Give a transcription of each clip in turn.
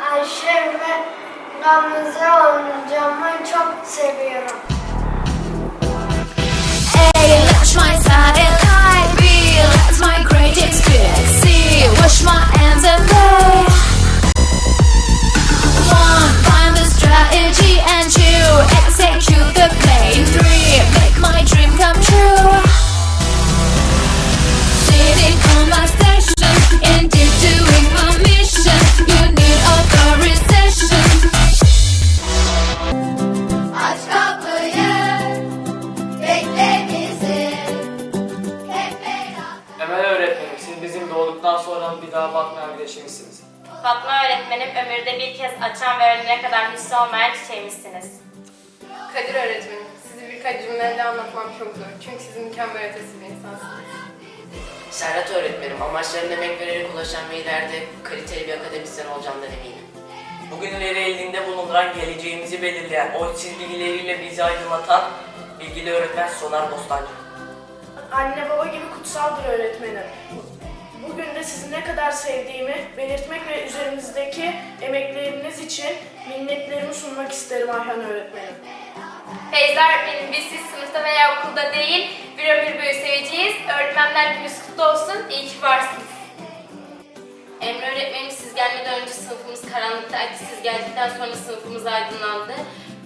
Ayşe ve Gamze amcamı çok seviyorum. A, launch my satellite. B, that's my great experience. C, wash my hands and play. One, find the strategy and two, execute the play. Three, make my dream come true. Sitting on my station, Öğretmenim ömürde bir kez açan ve ölene kadar hissi olmayan çiçeğimizsiniz. Kadir öğretmenim, sizi birkaç cümleyle anlatmam çok zor. Çünkü siz mükemmel ötesi bir insansınız. Serhat öğretmenim amaçlarına emek vererek ulaşan ve ileride kaliteli bir akademisyen olacağımdan eminim. Bugünleri elinde bulunduran geleceğimizi belirleyen, o çizgileriyle bizi aydınlatan bilgili öğretmen Soner Bostancı. Anne baba gibi kutsaldır öğretmenim. Bugün de sizi ne kadar sevdiğimi belirtmek ve üzerimizdeki emekleriniz için minnetlerimi sunmak isterim Ayhan öğretmenim. Feyza öğretmenim biz siz sınıfta veya okulda değil bir ömür boyu seveceğiz. Öğretmenler gününüz kutlu olsun. İyi ki varsınız. Emre öğretmenim siz gelmeden önce sınıfımız karanlıktaydı. Siz geldikten sonra sınıfımız aydınlandı.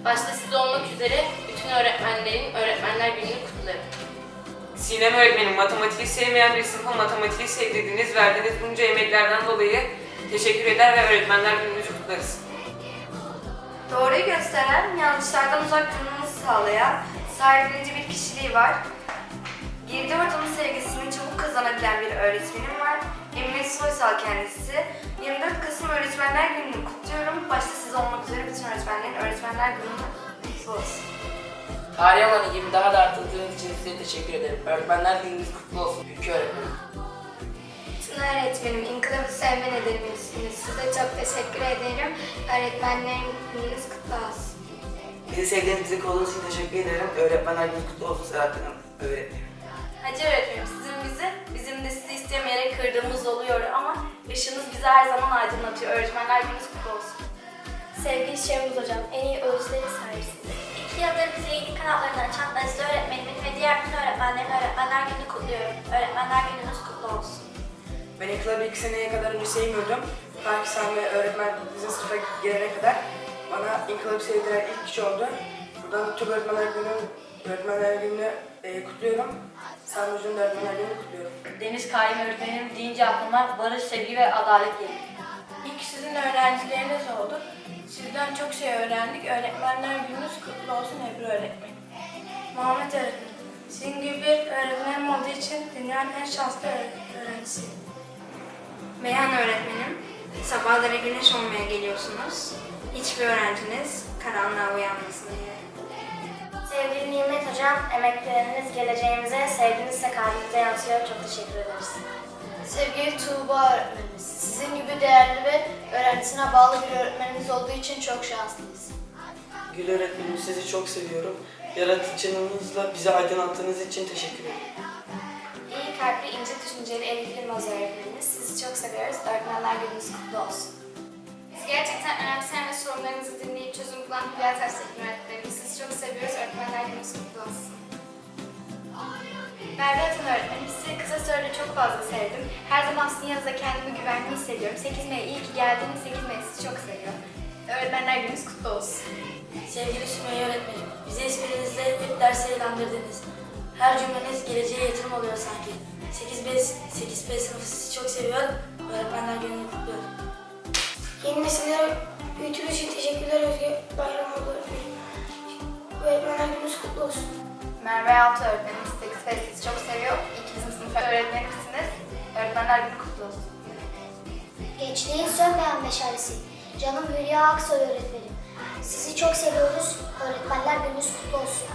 Başta siz olmak üzere bütün öğretmenlerin Öğretmenler Günü'nü kutlarım. Sinem öğretmenim, matematiği sevmeyen bir sınıfa matematiği sevdirdiniz, verdiğiniz bunca emeklerden dolayı teşekkür eder ve öğretmenler gününüzü kutlarız. Doğruyu gösteren, yanlışlardan uzak durmanızı sağlayan, sahiplenici bir kişiliği var. Girdi ortamın sevgisini çabuk kazanabilen bir öğretmenim var. Emine Soysal kendisi. 24 Kasım Öğretmenler Günü'nü kutluyorum. Başta siz olmak üzere bütün öğretmenlerin Öğretmenler Günü'nü kutlu olsun. Tarih alanı gibi daha da arttırdığınız için size teşekkür ederim. Öğretmenler gününüz kutlu olsun. Ülke öğretmenim. Tuna öğretmenim, inkılabı sevme nedenimizsiniz. Size çok teşekkür ederim. Öğretmenlerin gününüz kutlu olsun. Bizi sevdiğiniz, bizi koruduğunuz için teşekkür ederim. Öğretmenler günü kutlu olsun Serhat Hanım. Öğretmenim. Hacı öğretmenim sizin bizi, bizim de sizi istemeyerek kırdığımız oluyor ama ışığınız bizi her zaman aydınlatıyor. Öğretmenler gününüz kutlu olsun. Sevgili Şevmuz Hocam, en iyi ölçüleri sahipsiniz. Yıldır bize iyilik kanatlarını açan Aziz öğretmenimin ve diğer bütün öğretmenlerin Öğretmenler Günü'nü kutluyorum. Öğretmenler Gününüz kutlu olsun. Ben inkılabı iki seneye kadar önce sevmiyordum. Fatih Sami öğretmen bizim sınıfa gelene kadar bana inkılabı sevdiren ilk kişi oldu. Buradan tüm öğretmenler günü, öğretmenler gününü e, kutluyorum. Sami Hoca'nın da öğretmenler gününü kutluyorum. Deniz Karim öğretmenim deyince aklıma barış, sevgi ve adalet geliyor. İlk sizin öğrencileriniz oldu. Sizden çok şey öğrendik. Öğretmenler gününüz kutlu olsun Ebru öğretmenim. Muhammed öğretmenim. Sizin gibi bir öğretmenim olduğu için dünyanın en şanslı öğrencisiyim. Meyhan öğretmenim, sabahları güneş olmaya geliyorsunuz. Hiçbir öğrenciniz karanlığa uyanmasın diye. Sevgili Nimet Hocam, emekleriniz geleceğimize, sevginiz ise kalbimize yansıyor. Çok teşekkür ederiz. Sevgili Tuğba öğretmenimiz, sizin gibi değerli ve öğrencisine bağlı bir öğretmeniniz olduğu için çok şanslıyız. Gül öğretmenim sizi çok seviyorum. Yaratıcılığınızla bizi aydınlattığınız için teşekkür ederim. İyi kalpli, ince düşünceli Elif Yılmaz öğretmenimiz. Sizi çok seviyoruz. Öğretmenler gününüz kutlu olsun. Biz gerçekten önemseyen ve sorunlarınızı dinleyip çözüm bulan Hülya Taştekin öğretmenimiz. Sizi çok seviyoruz. Öğretmenler gününüz kutlu olsun. Merve Atan öğretmenim, sizi kısa sürede çok fazla sevdim. Her zaman sizin yanınızda kendimi güvenli hissediyorum. 8 May iyi ki geldiniz. 8 May sizi çok seviyorum. Öğretmenler gününüz kutlu olsun. Sevgili Sümeyye öğretmenim, bizi esprinizle hep derse eğlendirdiniz. Her cümleniz geleceğe yatırım oluyor sanki. 8B, 8B sınıfı sizi çok seviyor. Öğretmenler gününü kutluyorum. Yeni nesillere büyütülüş için teşekkürler Özge Bayramoğlu öğretmenim. Öğretmenler gününüz kutlu olsun. Merve Altı öğretmenimiz 8 ve sizi çok seviyor. İyi ki bizim sınıf öğretmenimsiniz. Öğretmenler Günü kutlu olsun. Gençliğin sönmeyen meşalesi. Canım Hülya Aksoy öğretmenim. Sizi çok seviyoruz. Öğretmenler gününüz kutlu olsun.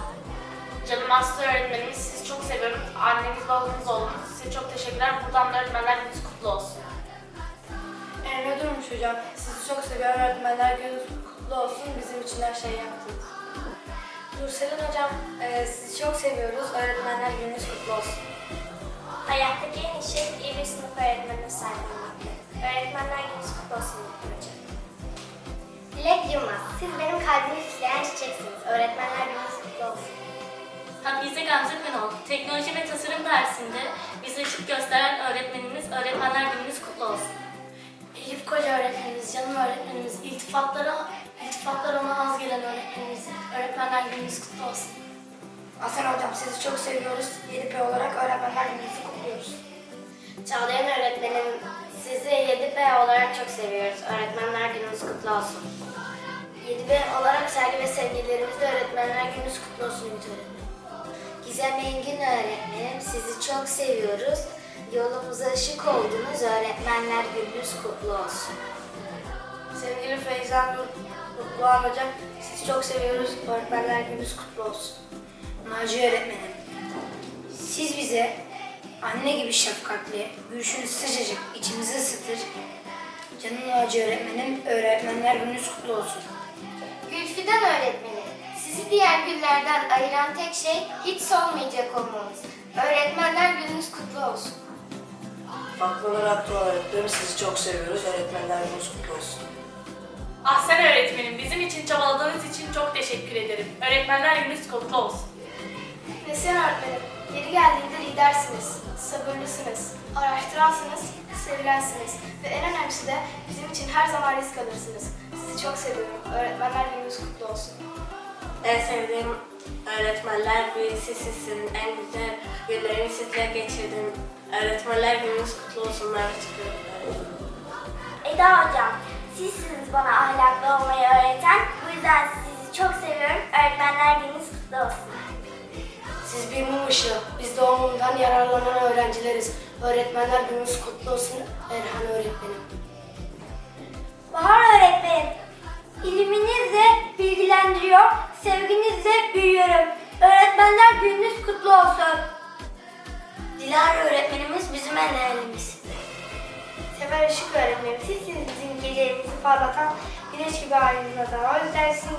Canım Aslı öğretmenimiz sizi çok seviyorum. Anneniz babanız oldunuz. Size çok teşekkürler. Buradan da öğretmenler gününüz kutlu olsun. Emre Durmuş hocam, sizi çok seviyorum. Öğretmenler gününüz kutlu olsun. Bizim için her şeyi yaptınız. Nurselin hocam, e, sizi çok seviyoruz. Öğretmenler gününüz kutlu olsun. Hayattaki en iyi şey iyi bir sınıf öğretmenine sahip olmak. Öğretmenler gününüz kutlu olsun hocam. Elmas. Siz benim kalbimi süsleyen çiçeksiniz. Öğretmenler gününüz kutlu olsun. Hafize Gamze Kınol, Teknoloji ve Tasarım dersinde bize ışık gösteren öğretmenimiz Öğretmenler Gününüz kutlu olsun. Elif Koca öğretmenimiz, canım öğretmenimiz, iltifatlara, iltifatlara ona az gelen öğretmenimiz, Öğretmenler Gününüz kutlu olsun. Hasan Hocam sizi çok seviyoruz. 7P olarak öğretmenler gününüzü kutluyoruz. Çağlayan öğretmenim sizi 7P olarak çok seviyoruz. Öğretmenler gününüz kutlu olsun. 7B olarak saygı ve sevgilerimizle öğretmenler gününüz kutlu olsun Ümit öğretmenim. Gizem Engin öğretmenim sizi çok seviyoruz. Yolumuza ışık oldunuz. Öğretmenler gününüz kutlu olsun. Sevgili Feyza Nur Doğan Hocam sizi çok seviyoruz. Öğretmenler gününüz kutlu olsun. Naci öğretmenim, siz bize anne gibi şefkatli, gülüşünüz sıcacık, içimizi ısıtır. Canım Naci öğretmenim, öğretmenler gününüz kutlu olsun. Gülfidan öğretmenim, sizi diğer güllerden ayıran tek şey hiç solmayacak olmanız. Öğretmenler gününüz kutlu olsun. Nur Aktuğ öğretmenim sizi çok seviyoruz. Öğretmenler gününüz kutlu olsun. Ahsen öğretmenim, bizim için çabaladığınız için çok teşekkür ederim. Öğretmenler Gününüz kutlu olsun. Neslihan öğretmenim, yeri geldiğinde lidersiniz, sabırlısınız, araştıransınız, sevilensiniz ve en önemlisi de bizim için her zaman risk alırsınız. Sizi çok seviyorum. Öğretmenler gününüz kutlu olsun. En sevdiğim öğretmenler birisi sizsin. En güzel günlerimi sizle geçirdim. Öğretmenler gününüz kutlu olsun. Merhaba çıkıyorum. Eda hocam, sizsiniz bana ahlaklı olmayı öğreten. Bu yüzden sizi çok seviyorum. Öğretmenler gününüz kutlu olsun. Siz bir mum ışığı. Biz doğumundan yararlanan öğrencileriz. Öğretmenler gününüz kutlu olsun Erhan öğretmenim. Bahar öğretmenim. İlminizle bilgilendiriyor, sevginizle büyüyorum. Öğretmenler gününüz kutlu olsun. Dilara öğretmenimiz bizim en değerlimiz. Sefer Işık öğretmenim, sizsiniz bizim gecelerimizi parlatan güneş gibi aydınlatan. O yüzden sizin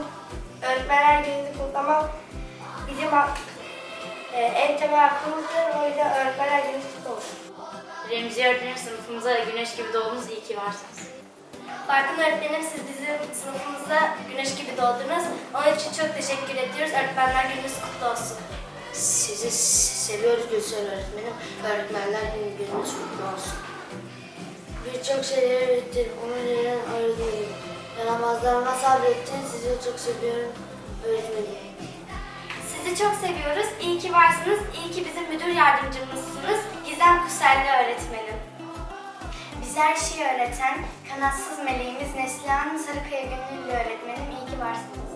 öğretmenler gününüzü kutlamak bizim e, en temel hakkımızdır. O yüzden öğretmenler gününüz kutlu olsun. Remzi öğretmenim sınıfımıza güneş gibi doğdunuz, iyi ki varsınız. Barkın öğretmenim siz bizim sınıfımızda güneş gibi doğdunuz. Onun için çok teşekkür ediyoruz. Öğretmenler gününüz kutlu olsun. Sizi seviyoruz Gülsel öğretmenim. Öğretmenler gününüz kutlu olsun. Birçok şeyleri öğrettim. Onun yerine öğretmenim. Yaramazlarıma sabrettin. Sizi çok seviyorum öğretmenim. Sizi çok seviyoruz. İyi ki varsınız. İyi ki bizim müdür yardımcımızsınız. Gizem Kuselli öğretmenim. Bize her şeyi öğreten kanatsız meleğimiz Neslihan Sarıkaya Gönüllü öğretmenim. İyi ki varsınız.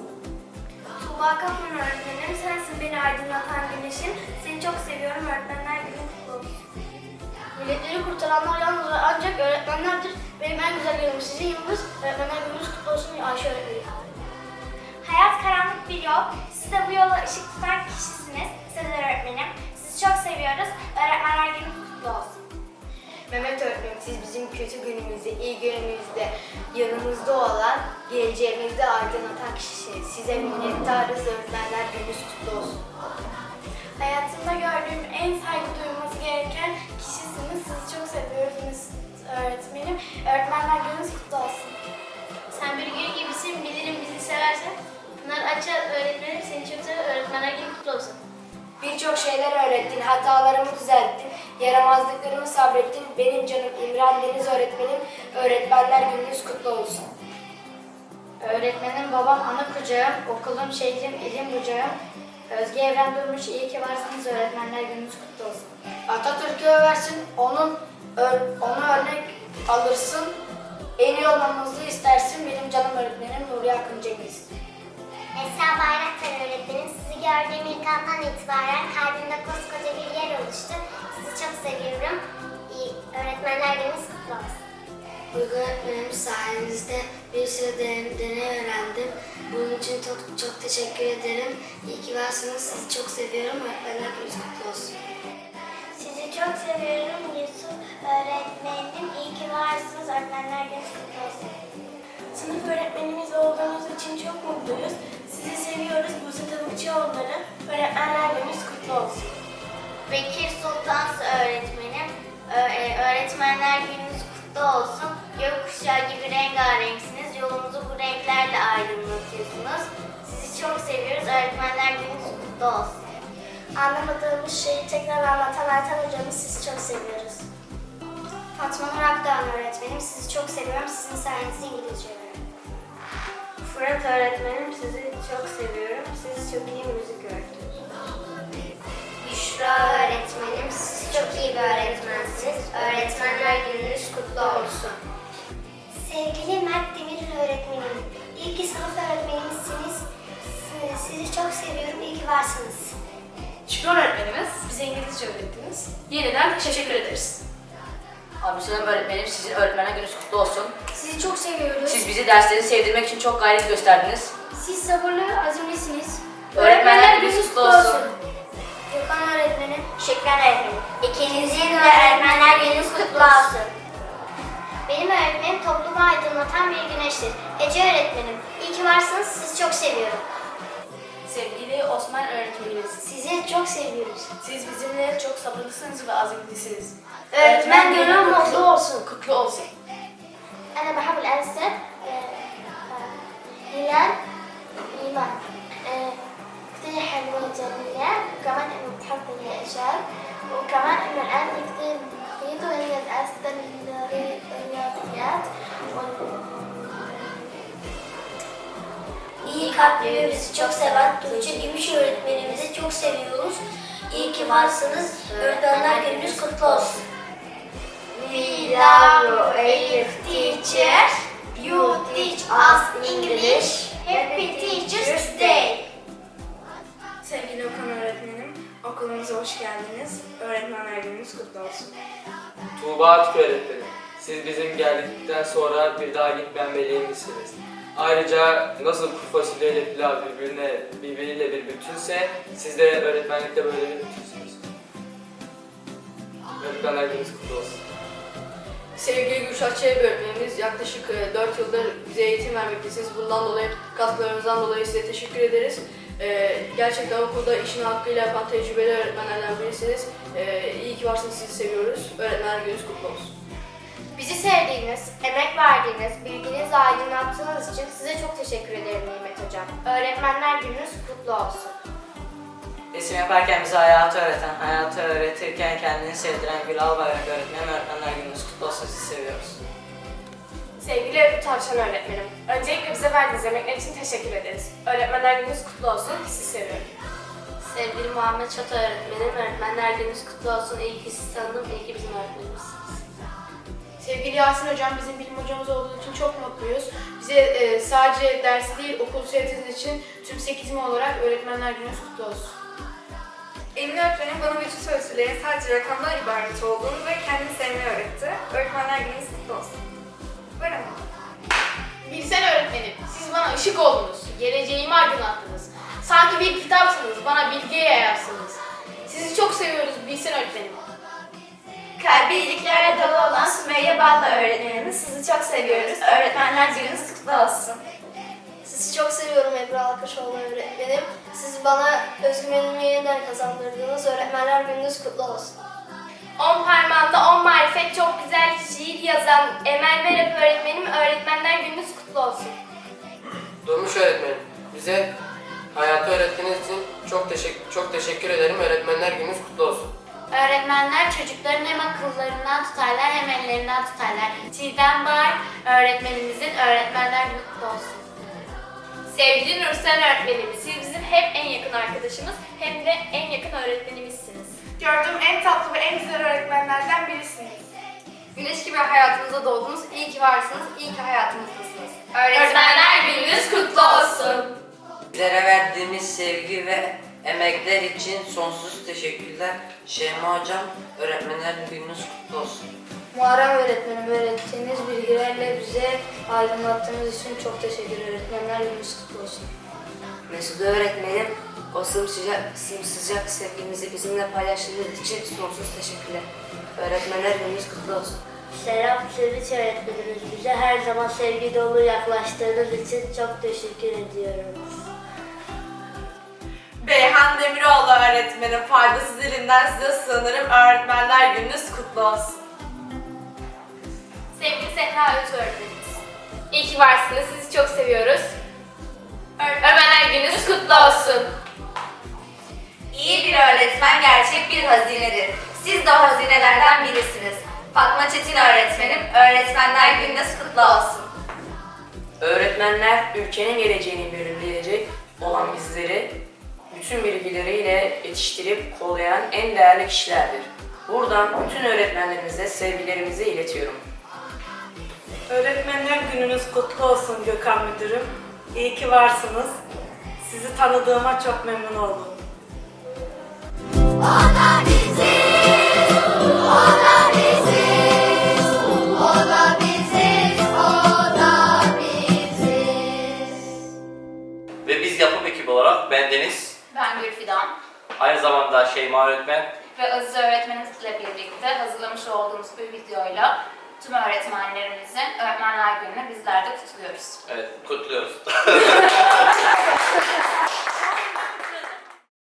Tuğba Kaplan öğretmenim. Sensin beni aydınlatan güneşim. Seni çok seviyorum. Öğretmenler. Milletleri kurtaranlar yalnız ve ancak öğretmenlerdir. Benim en güzel yanım sizin yanınız. Öğretmenler gününüz kutlu olsun Ayşe öğretmenim. Hayat karanlık bir yol. Siz de bu yola ışık tutan kişisiniz. Sezer öğretmenim. Sizi çok seviyoruz. Öğretmenler gününüz kutlu olsun. Mehmet öğretmenim siz bizim kötü günümüzde, iyi günümüzde yanımızda olan, geleceğimizde aydınlatan kişisiniz. Size minnettarız. Öğretmenler gününüz kutlu olsun. Hayatımda gördüğüm en saygı duyulması gereken çok seviyoruz öğretmenim. Öğretmenler gününüz kutlu olsun. Sen bir gül gibisin, bilirim bizi seversen. Pınar Açar öğretmenim seni çok seviyor, öğretmenler günü kutlu olsun. Birçok şeyler öğrettin, hatalarımı düzelttin, yaramazlıklarımı sabrettin. Benim canım İmran Deniz öğretmenim, öğretmenler gününüz kutlu olsun. Öğretmenim babam ana kucağım, okulum şehrim ilim bucağım. Özge Evren Durmuş, iyi ki varsınız öğretmenler gününüz kutlu olsun. Atatürk'ü översin, onun onu örnek alırsın. En iyi olmamızı istersin benim canım öğretmenim Nuri Akın Cengiz. Esra Bayraktar öğretmenim, sizi gördüğüm ilk andan itibaren kalbimde koskoca bir yer oluştu. Sizi çok seviyorum. İyi, öğretmenler gününüz kutlu olsun. Uygun öğretmenim sayenizde bir sürü deney, deney öğrendim. Bunun için çok çok teşekkür ederim. İyi ki varsınız. Sizi çok seviyorum. Öğretmenler gününüz kutlu olsun. Sizi çok seviyorum Yusuf öğretmenim. İyi ki varsınız. Öğretmenler gününüz kutlu olsun. Sınıf öğretmenimiz olduğunuz için çok mutluyuz. Sizi seviyoruz. Buse Tavukçuoğulları. Öğretmenler gününüz kutlu olsun. Bekir Sultan öğretmenim. Ö- e, öğretmenler gününüz kutlu olsun. Gökkuşağı gibi rengarenksiniz. Yolumuzu bu renklerle aydınlatın. Öğretmenler gününüz kutlu olsun. Anlamadığımız şeyi tekrar anlatan Ayten hocamız sizi çok seviyoruz. Fatma Nur Akdağan öğretmenim sizi çok seviyorum. Sizin sayenizde İngilizce öğreniyorum. Fırat öğretmenim sizi çok seviyorum. Siz çok iyi müzik öğretiyorsunuz. Büşra öğretmenim siz çok iyi bir öğretmensiniz. Öğretmenler gününüz kutlu olsun. Sevgili Mert Demir öğretmenim, iyi ki sınıf öğretmenimsiniz. Sizi- çok seviyorum, iyi ki varsınız. Şükrü öğretmenimiz bize İngilizce öğrettiniz. Yeniden teşekkür ederiz. Abi Sinem öğretmenim sizin öğretmenler gününüz kutlu olsun. Sizi çok seviyoruz. Siz bizi dersleri sevdirmek için çok gayret gösterdiniz. Siz sabırlı, azimlisiniz. Öğretmenler gününüz kutlu olsun. Gökhan öğretmenim, Şükran öğretmenim. İkinizin de öğretmenler gününüz kutlu olsun. Benim öğretmenim toplumu aydınlatan bir güneştir. Ece öğretmenim, iyi ki varsınız, sizi çok seviyorum. Sevgili Osman öğretmenimiz, Sizi çok seviyoruz. siz bizimle çok sabırlısınız ve azimlisiniz. Öğretmen günü mutlu olsun, kutlu olsun. أنا بحب الأنسة هلال إيمان آه، كتير حلوة وجميلة وكمان إنه بتحب الإعجاب وكمان إنه الآن Quinto en. İyi kalpli bizi çok seven Tuğçe Gümüş öğretmenimizi çok seviyoruz. İyi ki varsınız. Öğretmenler gününüz kutlu olsun. We love you, Elif teacher. You teach us English. Happy Teacher's Day. Sevgili Okan öğretmenim okulumuza hoş geldiniz. Öğretmenler gününüz kutlu olsun. Tuğba Atik öğretmenim. Siz bizim geldikten sonra bir daha gitmeyen meleğimizsiniz. Ayrıca nasıl kuru fasulye ile pilav birbirine, birbiriyle bir bütünse siz de öğretmenlikte böyle bir bütünsünüz. Öğretmenler gününüz kutlu olsun. Sevgili Gülşah Çelebi öğretmenimiz yaklaşık 4 yıldır bize eğitim vermektesiniz. Bundan dolayı, katkılarınızdan dolayı size teşekkür ederiz. E, gerçekten okulda işini hakkıyla yapan tecrübeli öğretmenlerden birisiniz. E, iyi ki varsınız, sizi seviyoruz. Öğretmenler gününüz kutlu olsun. Bizi sevdiğiniz, emek verdiğiniz, bilginizle aydınlattığınız için size çok teşekkür ederim Nimet Hocam. Öğretmenler gününüz kutlu olsun. Resim yaparken bize hayatı öğreten, hayatı öğretirken kendini sevdiren Gül Albayrak öğretmenim öğretmenler gününüz kutlu olsun sizi seviyoruz. Sevgili Öykü Tavşan öğretmenim, öncelikle bize verdiğiniz emekler için teşekkür ederiz. Öğretmenler gününüz kutlu olsun, sizi seviyorum. Sevgili Muhammed Çatı öğretmenim, öğretmenler gününüz kutlu olsun. İyi ki sizi tanıdım, iyi ki bizim öğretmenimizsiniz. Sevgili Yasin Hocam, bizim bilim hocamız olduğu için çok mutluyuz. Bize e, sadece dersi değil, okul sevdiğiniz için tüm 8 olarak öğretmenler gününüz kutlu olsun. Emin öğretmenim bana bütün sözcüklerin sadece rakamlar ibaret olduğunu ve kendini sevmeyi öğretti. Öğretmenler gününüz kutlu olsun. Buyurun. Bilsen öğretmenim, siz bana ışık oldunuz, geleceğimi aydınlattınız. Sanki bir kitapsınız, bana bilgi yayarsınız. Sizi çok seviyoruz Bilsen öğretmenim. Kalbi iyiliklerle dolu olan Sümeyye Ballı öğretmenimiz sizi çok seviyoruz. Öğretmenler gününüz kutlu olsun. Sizi çok seviyorum Ebru Alkışoğlu öğretmenim. Siz bana özgüvenimi yeniden kazandırdınız. Öğretmenler gününüz kutlu olsun. On parmağında on marifet çok güzel şiir yazan Emel Verep öğretmenim öğretmenler gününüz kutlu olsun. Durmuş öğretmenim, bize hayatı öğrettiğiniz için çok teşekkür çok teşekkür ederim. Öğretmenler gününüz kutlu olsun. Öğretmenler çocukların hem akıllarından tutarlar hem ellerinden tutarlar. Çiğdem Bağır öğretmenimizin öğretmenler günü kutlu olsun. Sevgili Nursen öğretmenimiz, siz bizim hem en yakın arkadaşımız hem de en yakın öğretmenimizsiniz. Gördüğüm en tatlı ve en güzel öğretmenlerden birisiniz. Güneş gibi hayatımıza doğdunuz. İyi ki varsınız. İyi ki hayatımızdasınız. Öğretmenler gününüz kutlu olsun. Bizlere verdiğiniz sevgi ve emekler için sonsuz teşekkürler. Şeyma Hocam, öğretmenler gününüz kutlu olsun. Muharrem öğretmenim öğrettiğiniz bilgilerle bize aydınlattığınız için çok teşekkür ederim. Öğretmenler gününüz kutlu olsun. Mesut öğretmenim o sımsıcak, sımsıcak sevginizi bizimle paylaştığınız için sonsuz teşekkürler. Öğretmenler gününüz kutlu olsun. Selam Sevinç öğretmenimiz. Bize her zaman sevgi dolu yaklaştığınız için çok teşekkür ediyorum. Beyhan Demiroğlu öğretmenim faydasız elinden size sığınırım. Öğretmenler gününüz kutlu olsun. Sevgili Sehra Öğüt öğretmenimiz. İyi ki varsınız, sizi çok seviyoruz. Öğretmenler gününüz kutlu olsun. Öğretmen gerçek bir hazinedir. Siz de o hazinelerden birisiniz. Fatma Çetin öğretmenim, öğretmenler gününüz kutlu olsun. Öğretmenler ülkenin geleceğini belirleyecek olan bizleri bütün bilgileriyle yetiştirip kollayan en değerli kişilerdir. Buradan bütün öğretmenlerimize sevgilerimizi iletiyorum. Öğretmenler gününüz kutlu olsun Gökhan Müdürüm. İyi ki varsınız. Sizi tanıdığıma çok memnun oldum. Şeyma Öğretmen ve Aziz öğretmenimizle birlikte hazırlamış olduğumuz bir videoyla tüm öğretmenlerimizin Öğretmenler Günü'nü bizler de kutluyoruz. Evet, kutluyoruz.